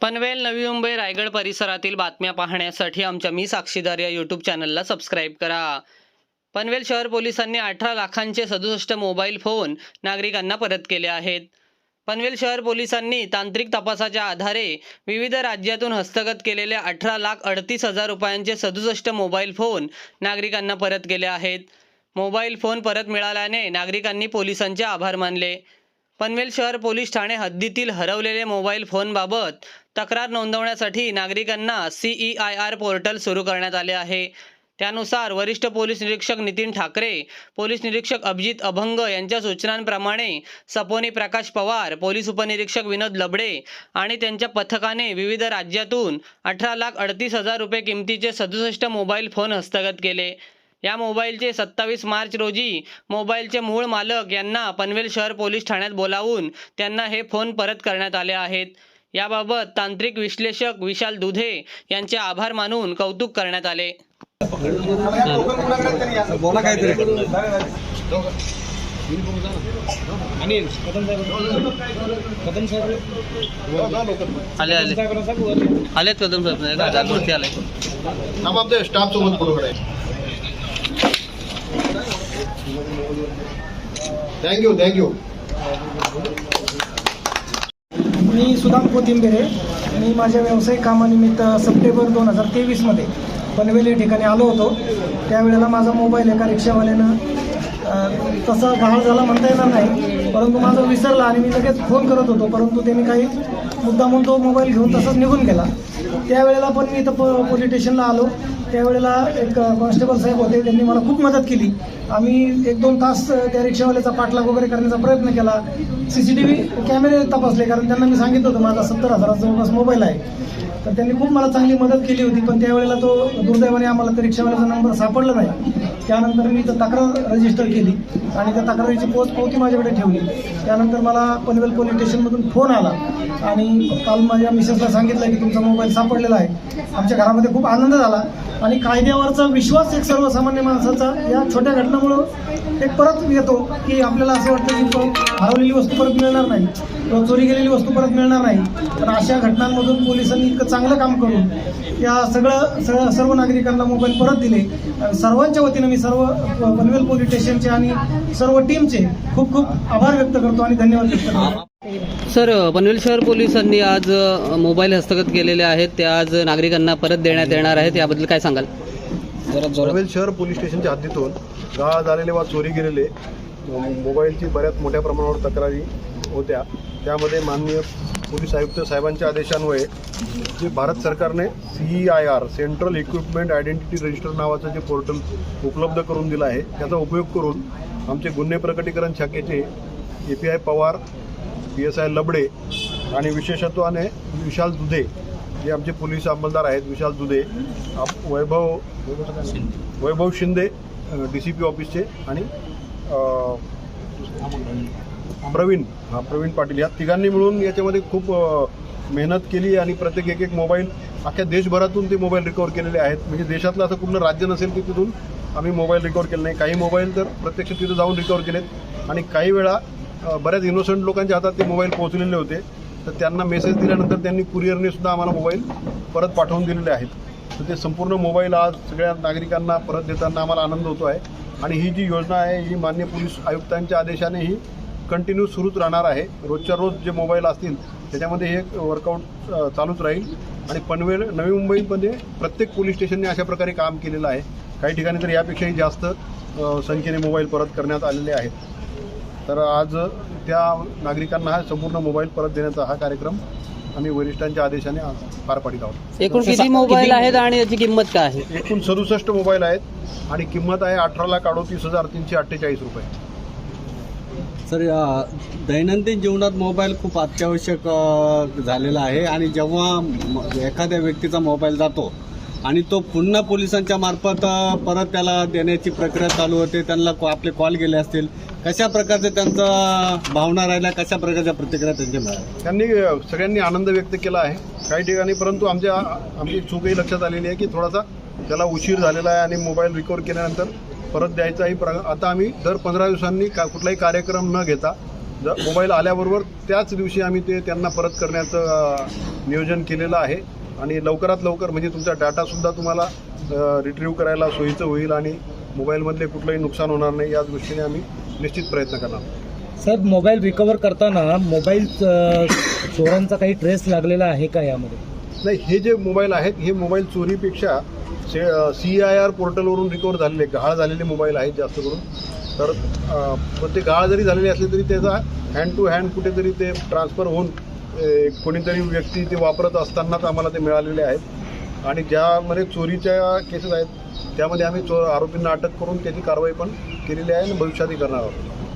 पनवेल नवी मुंबई रायगड परिसरातील बातम्या पाहण्यासाठी आमच्या मी साक्षीदार या यूट्यूब चॅनलला सबस्क्राईब करा. पनवेल शहर पोलिसांनी अठरा लाखांचे सदुसष्ट मोबाईल फोन नागरिकांना परत केले आहेत. पनवेल शहर पोलिसांनी तांत्रिक तपासाच्या आधारे विविध राज्यातून हस्तगत केलेले अठरा लाख अडतीस हजार रुपयांचे सदुसष्ट मोबाईल फोन नागरिकांना परत केले आहेत. मोबाईल फोन परत मिळाल्याने नागरिकांनी पोलिसांचे आभार मानले. पनवेल शहर पोलीस ठाणे हद्दीतील हरवलेले मोबाईल फोनबाबत तक्रार नोंदवण्यासाठी नागरिकांना सीई आय आर पोर्टल सुरू करण्यात आले आहे. त्यानुसार वरिष्ठ पोलीस निरीक्षक नितीन ठाकरे पोलीस निरीक्षक अभिजित अभंग यांच्या सूचनांप्रमाणे सपोनी प्रकाश पवार पोलीस उपनिरीक्षक विनोद लबडे आणि त्यांच्या पथकाने विविध राज्यातून अठरा लाख अडतीस हजार रुपये किमतीचे सदुसष्ट मोबाईल फोन हस्तगत केले. या मोबाईलचे सत्तावीस मार्च रोजी मोबाईलचे मूळ मालक यांना पनवेल शहर पोलीस ठाण्यात बोलावून त्यांना हे फोन परत करण्यात आले आहेत. याबाबत तांत्रिक विश्लेषक विशाल दुधे यांचे आभार मानून कौतुक करण्यात आले. आले आले. आलेत कदम साहेब. आले थँक्यू थँक्यू मी सुदाम कोथिंबेरे मी माझ्या व्यावसायिक कामानिमित्त सप्टेंबर दोन हजार तेवीसमध्ये पनवेल या ठिकाणी आलो होतो. त्यावेळेला माझा मोबाईल एका रिक्षावाल्यानं तसा गहाळ झाला म्हणता येणार नाही परंतु माझा विसरला आणि मी लगेच फोन करत होतो. परंतु त्यांनी काही मुद्दामून तो मोबाईल घेऊन तसाच निघून गेला. त्यावेळेला पण मी इथं प पोलीस स्टेशनला आलो. त्यावेळेला एक कॉन्स्टेबल साहेब होते त्यांनी मला खूप मदत केली. आम्ही एक दोन तास त्या रिक्षावाल्याचा पाठलाग वगैरे करण्याचा प्रयत्न केला. सी सी टी व्ही कॅमेरे तपासले कारण त्यांना मी सांगितलं होतं माझा सत्तर हजाराचा जवळपास मोबाईल आहे. तर त्यांनी खूप मला चांगली मदत केली होती पण त्यावेळेला तो दुर्दैवाने आम्हाला त्या रिक्षावाल्याचा नंबर सापडला नाही. त्यानंतर मी तर तक्रार रजिस्टर केली आणि त्या तक्रारीची पोच पावती माझ्याकडे ठेवली. त्यानंतर मला पनवेल पोलीस स्टेशनमधून फोन आला आणि काल माझ्या मिसेसला सांगितलं की तुमचा मोबाईल सापडलेला आहे. आमच्या घरामध्ये खूप आनंद झाला. आणि कायद्यावरचा विश्वास एक सर्वसामान्य माणसाचा या छोट्या घटनामुळं एक परत येतो की आपल्याला असं वाटतं की तो हरवलेली वस्तू परत मिळणार नाही. किंवा चोरी गेलेली वस्तू परत मिळणार नाही. तर अशा घटनांमधून पोलिसांनी इतकं चांगलं काम करून या सगळं सगळं सर्व नागरिकांना मोबाईल परत दिले. सर्वांच्या वतीनं मी सर्व पनवेल पोलीस स्टेशनचे आणि सर्व टीमचे खूप खूप आभार व्यक्त करतो आणि धन्यवाद व्यक्त करतो. सर पनवेल शहर पोलिसांनी आज मोबाईल हस्तगत केलेले आहेत. ते आज नागरिकांना परत देण्यात येणार आहेत. याबद्दल काय सांगाल? पनवेल शहर पोलीस स्टेशनच्या हद्दीतून गहाळ झालेले वा चोरी गेलेले मोबाईलची बऱ्याच मोठ्या प्रमाणावर तक्रारी होत्या. त्यामध्ये माननीय पोलीस आयुक्त साहेबांच्या आदेशान्वये जे भारत सरकारने C I R central equipment identity register नावाचं जे पोर्टल उपलब्ध करून दिलं आहे त्याचा उपयोग करून आमचे गुन्हे प्रकटीकरण शाखेचे A P I Pawar P S I Labade आणि विशेषत्वाने विशाल दुधे जे आमचे पोलीस अंमलदार आहेत विशाल दुधे आप- Vaibhav Vaibhav Shinde D C P ऑफिसचे आणि प्रवीण हा प्रवीण पाटील. या तिघांनी मिळून याच्यामध्ये खूप मेहनत केली आणि प्रत्येक एक एक मोबाईल अख्ख्या देशभरातून ते मोबाईल रिकवर केलेले आहेत. म्हणजे देशातलं असं कुठलं राज्य नसेल की तिथून आम्ही मोबाईल रिकवर केले नाही. काही मोबाईल तर प्रत्यक्ष तिथं जाऊन रिकवर केलेत. आणि काही वेळा बऱ्याच इनोसंट लोकांच्या हातात ते मोबाईल पोहोचलेले होते. तर त्यांना मेसेज दिल्यानंतर त्यांनी कुरिअरने सुद्धा आम्हाला मोबाईल परत पाठवून दिलेले आहेत. तर ते संपूर्ण मोबाईल आज सगळ्या नागरिकांना परत देताना आम्हाला आनंद होतो आहे. आणि ही जी योजना आहे ही मान्य पोलीस आयुक्तांच्या आदेशाने ही कंटिन्यू सुरूच राहणार आहे. रोजच्या रोज जे मोबाईल असतील त्याच्यामध्ये हे वर्कआउट चालूच राहील. आणि पनवेल नवी मुंबईमध्ये प्रत्येक पोलीस स्टेशनने अशा प्रकारे काम केलेलं आहे. काही ठिकाणी तर यापेक्षाही जास्त संख्येने मोबाईल परत करण्यात आलेले आहेत. तर आज त्या नागरिकांना हा संपूर्ण मोबाईल परत देण्याचा हा कार्यक्रम आम्ही वरिष्ठांच्या आदेशाने आज पार पाडित आहोत. एकूण किती मोबाईल आहेत आणि याची किंमत काय आहे? एकूण सदुसष्ट मोबाईल आहेत आणि किंमत आहे अठरा लाख अडोतीस हजार तीनशे अठ्ठेचाळीस रुपये. सर दैनंदिन जीवनात मोबाईल खूप अत्यावश्यक झालेला आहे आणि जेव्हा म- एखाद्या व्यक्तीचा मोबाईल जातो आणि तो पुन्हा पोलिसांच्या मार्फत परत त्याला देण्याची प्रक्रिया चालू होते. त्यांना आपले कॉल गेले असतील. कशा प्रकारचे त्यांचा भावना राहिल्या? कशा प्रकारच्या प्रतिक्रिया त्यांच्या मिळाल्या? त्यांनी सगळ्यांनी आनंद व्यक्त केला आहे. काही ठिकाणी परंतु आमच्या आमची चूकही लक्षात आलेली आहे की थोडासा त्याला उशीर झालेला आहे आणि मोबाईल रिकवर केल्यानंतर परत द्यायचाही प्र आता आम्ही दर पंधरा दिवसांनी का कुठलाही कार्यक्रम न घेता ज मोबाईल आल्याबरोबर त्याच दिवशी आम्ही ते त्यांना परत करण्याचं नियोजन केलेलं आहे. आणि लवकरात लवकर म्हणजे तुमचा डाटासुद्धा तुम्हाला रिट्रीव्ह करायला सोयीचं होईल आणि मोबाईलमधले कुठलंही नुकसान होणार नाही या दृष्टीने आम्ही निश्चित प्रयत्न करणार. साहेब मोबाईल रिकवर करताना मोबाईल चोरांचा काही ट्रेस लागलेला आहे का यामध्ये नाही हे जे मोबाईल आहेत हे मोबाईल चोरीपेक्षा सी आय आर पोर्टलवरून रिकवर झालेले गहाळ झालेले मोबाईल आहेत जास्त करून तर पण ते गहाळ जरी झालेले असले तरी त्याचा हँड टू हँड कुठेतरी ते ट्रान्सफर होऊन कोणीतरी व्यक्ती ते वापरत असतानाच आम्हाला ते मिळालेले आहेत. आणि ज्यामध्ये चोरीच्या केसेस आहेत त्यामध्ये आम्ही चोर आरोपींना अटक करून त्याची कारवाई पण केलेली आहे आणि भविष्यातही करणार आहोत.